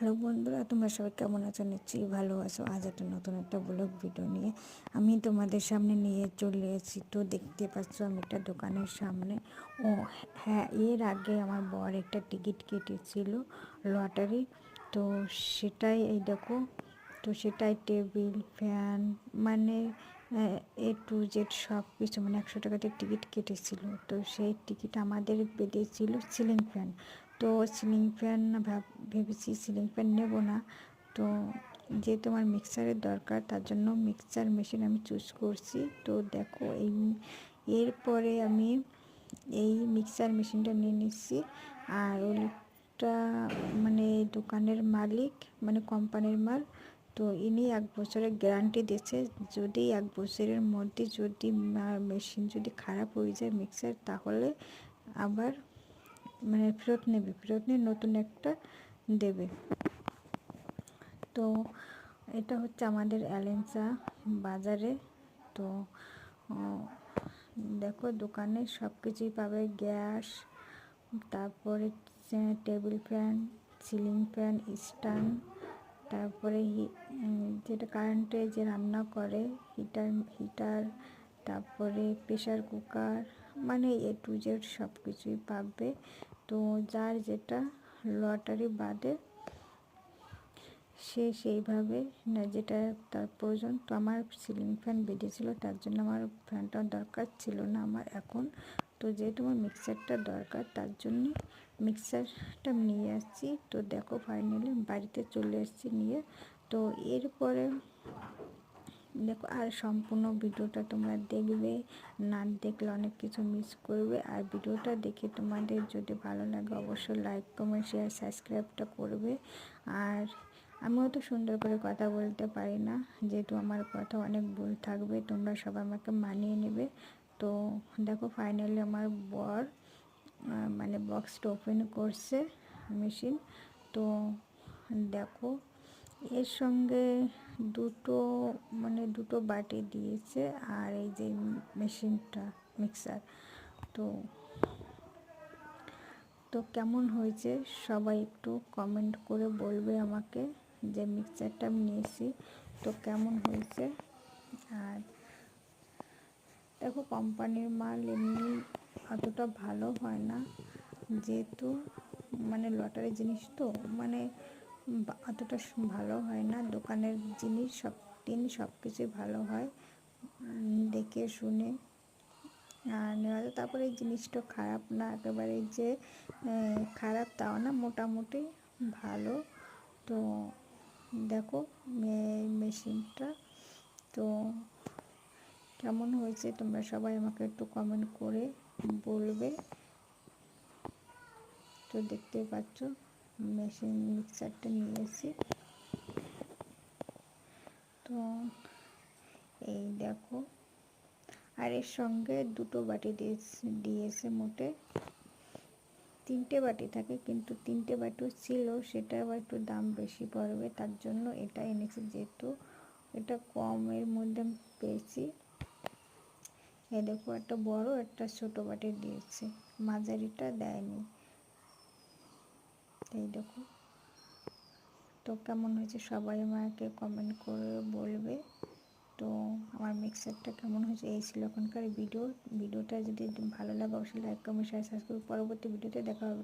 Hello বন্ধুরা, তোমরা সবাই কেমন আছো? নিশ্চয়ই ভালো আছো। আজ একটা নতুন একটা ব্লগ ভিডিও নিয়ে আমি তোমাদের সামনে নিয়ে চলে এসেছি। তো দেখতে পাচ্ছ আমি একটা দোকানের সামনে। ও হ্যাঁ এর আগে আমার বর একটা টিকিট কেটেছিল লটারি। তো সেটাই, এই দেখো, তো সেটাই টেবিল, ফ্যান মানে এ টু জেড সব কিছু মানে একশো টাকাতে টিকিট কেটেছিল। তো সেই টিকিট আমাদের বেঁধেছিল সিলিং ফ্যান। তো সিলিং ফ্যান ভাব ভেবেছি সিলিং ফ্যান নেব না। তো যেহেতু আমার মিক্সারের দরকার, তার জন্য মিক্সার মেশিন আমি চুজ করছি। তো দেখো, এই এরপরে আমি এই মিক্সার মেশিনটা নিয়ে নিচ্ছি। আর ওটা মানে দোকানের মালিক মানে কোম্পানির মাল, তো ইনি এক বছরের গ্যারান্টি দিয়েছে, যদি এক বছরের মধ্যে যদি মেশিন যদি খারাপ হয়ে যায় মিক্সার তাহলে আবার মানে ফেরত নেবে, ফেরত নিয়ে নতুন একটা দেবে। তো এটা হচ্ছে আমাদের অ্যালেন্সা বাজারে। তো দেখো দোকানে সব কিছুই পাবে, গ্যাস, তারপরে table fan, ceiling fan, stand, তারপরে যেটা কারেন্টে যে রান্না করে, হিটার হিটার, তারপরে প্রেশার কুকার মানে এ টু জেড সব কিছুই পাবে। তো যার যেটা লটারি বাদে সে সেইভাবে না যেটা তার প্রয়োজন, তো আমার সিলিং ফ্যান বেঁধেছিল তার জন্য আমার ফ্যানটা দরকার ছিল না আমার এখন। তো যেহেতু আমার মিক্সারটা দরকার, তার জন্য মিক্সারটা নিয়ে আসছি। তো দেখো ফাইনালি বাড়িতে চলে এসেছি নিয়ে। তো এরপরে দেখো, আর সম্পূর্ণ ভিডিওটা তোমরা দেখবে, না দেখলে অনেক কিছু মিস করবে। আর ভিডিওটা দেখে তোমাদের যদি ভালো লাগে, অবশ্যই লাইক কমেন্ট শেয়ার সাবস্ক্রাইবটা করবে। আর আমিও তো সুন্দর করে কথা বলতে পারি না, যেহেতু আমার কথা অনেক ভুল থাকবে, তোমরা সবাই আমাকে মানিয়ে নেবে। তো দেখো ফাইনালি আমার বর মানে বক্সটা ওপেন করছে মেশিন তো দেখো এর সঙ্গে দুটো মানে দুটো বাটি দিয়েছে আর এই যে মেশিনটা, মিক্সার। তো তো কেমন হয়েছে সবাই একটু কমেন্ট করে বলবে আমাকে যে মিক্সারটা আমি নিয়েছি। তো কেমন হয়েছে? আর দেখো কোম্পানির মাল এমনি অতটা ভালো হয় না। যেহেতু মানে লটারি জিনিস তো মানে অতটা ভালো হয় না। দোকানের জিনিস সব, দিন সব কিছুই ভালো হয়। দেখে শুনে। আর নেওয়া যায় তারপরে এই জিনিসটা খারাপ না, একেবারে যে খারাপ তাও না, মোটামুটি ভালো। তো দেখো মেশিনটা। তো কেমন হয়েছে? তোমরা সবাই আমাকে একটু কমেন্ট করে বলবে। তো দেখতেই পাচ্ছ। মেশিন মিক্সারটা নিয়ে এসেছি তো এই দেখো। আর এর সঙ্গে দুটো বাটি দিয়েছে মোটে। তিনটে বাটি থাকে, কিন্তু তিনটে বাটিও ছিল, সেটা আবার একটু দাম বেশি পড়বে, তার জন্য এটা এনেছি যেহেতু এটা কমের মধ্যে পেয়েছি। এ দেখো, একটা বড়, একটা ছোট বাটি দিয়েছে। মাঝারিটা দেয়নি। এই দেখো। তো কেমন হয়েছে? সবাই আমাকে কমেন্ট করে বলবে। তো আমার মিক্সারটা কেমন হয়েছে? এই ছিল এখনকার ভিডিও ভিডিওটা যদি ভালো লাগে, অবশ্যই লাইক কমেন্ট শেয়ার সাবস্ক্রাইব পরবর্তী ভিডিওতে দেখা হবে।